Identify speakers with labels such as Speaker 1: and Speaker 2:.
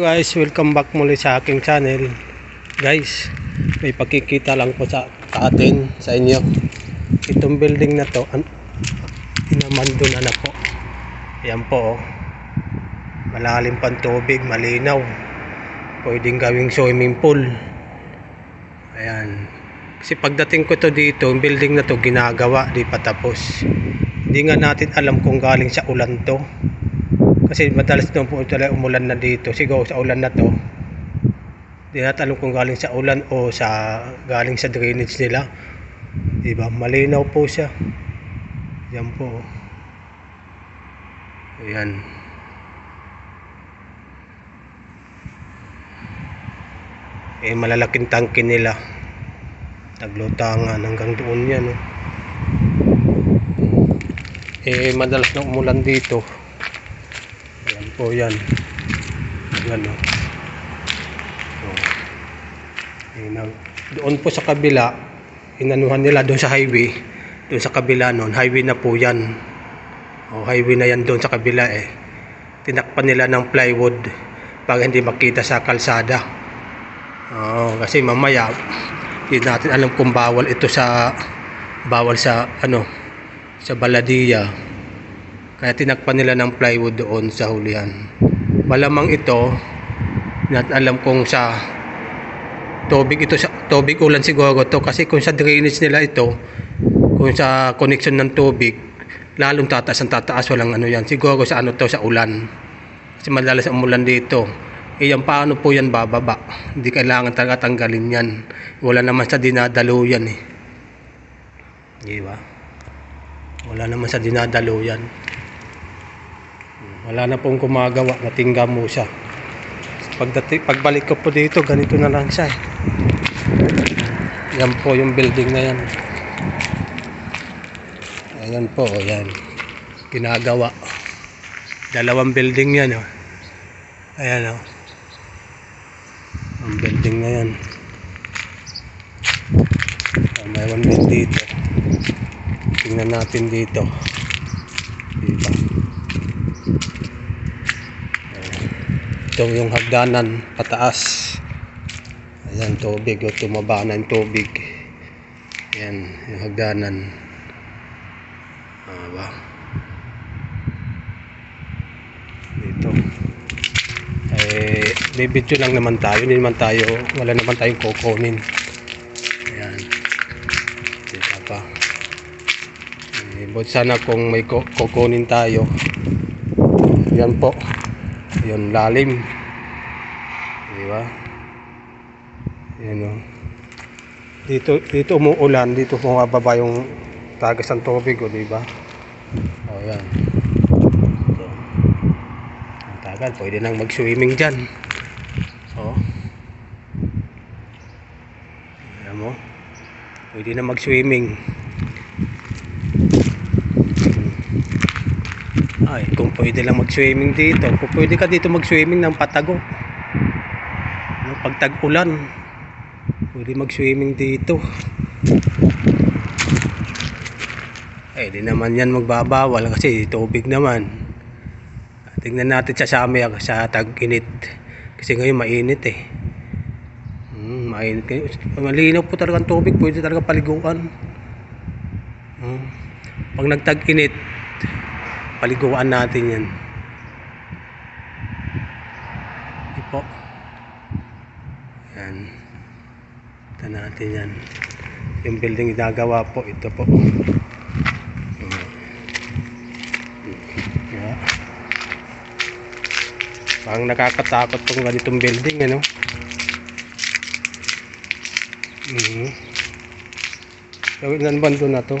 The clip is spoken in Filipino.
Speaker 1: guys, welcome back muli sa aking channel. Guys, may pakikita lang po sa sa atin, sa inyo. Itong building na to, an inamando na na po. Ayan po, oh. malalim pang tubig, malinaw. Pwedeng gawing swimming pool. Ayan. Kasi pagdating ko to dito, yung building na to ginagawa, di pa tapos. Hindi nga natin alam kung galing sa ulan to. Kasi madalas doon po talaga umulan na dito. Siguro sa ulan na to. Alam kung galing sa ulan o sa galing sa drainage nila. Diba? Malinaw po siya. Yan po. Ayan. Eh malalaking tangke nila. Naglutangan hanggang doon yan. Oh. Eh madalas na umulan dito. Po yan. Ayan o. Oh. Ang- doon po sa kabila, inanuhan nila doon sa highway. Doon sa kabila noon, highway na po yan. O highway na yan doon sa kabila eh. Tinakpan nila ng plywood para hindi makita sa kalsada. Oo, kasi mamaya, hindi natin alam kung bawal ito sa bawal sa ano sa baladiya kaya tinakpan nila ng plywood doon sa hulihan. Malamang ito, natin alam kung sa tubig ito sa tubig ulan siguro to kasi kung sa drainage nila ito, kung sa connection ng tubig, lalong tataas ang tataas walang ano yan. Siguro sa ano to sa ulan. Kasi madalas ang umulan dito. Eh yan paano po yan bababa? Hindi kailangan talaga tanggalin yan. Wala naman sa dinadalo yan eh. Di ba? Wala naman sa dinadalo yan. Wala na pong gumagawa, natingga mo siya. Pagdati, pagbalik ko po dito, ganito na lang siya. eh. Yan po yung building na yan. Ayan po, yan. Ginagawa. Dalawang building yan, oh. Ayan, oh. Ang building na yan. Ah, Mayroon din dito. Tingnan natin dito. Dito. Ito yung hagdanan pataas. Ayan, tubig. O, tumaba na yung tubig. Ayan, yung hagdanan. Ah, ba? Dito. Eh, bibidyo lang naman tayo. Hindi naman tayo, wala naman tayong kukunin. Ayan. Dito pa. Eh, but sana kung may kukunin tayo. Yan po. Yun, lalim. Di ba? Yan o. Dito, dito umuulan. Dito bumababa yung tagas ng tubig o, di ba? O, yan. So, tagal. Pwede nang mag-swimming dyan. O. Ayan mo. Pwede na mag-swimming. Ay, kung pwede lang mag-swimming dito, kung pwede ka dito mag-swimming ng patago. Ano, pag tag-ulan, pwede mag-swimming dito. Eh, di naman yan magbabawal kasi tubig naman. Tingnan natin sa Samia sa tag-init. Kasi ngayon mainit eh. Hmm, mainit kayo. Malinaw po talaga ang tubig, pwede talaga paliguan. Hmm. Pag nagtag-init, paliguan natin yan. Ito po. Yan. Ito natin yan. Yung building ginagawa po, ito po. Hmm. Yeah. Parang nakakatakot tong ganitong building, ano? Mhm. So, ilan bando na to?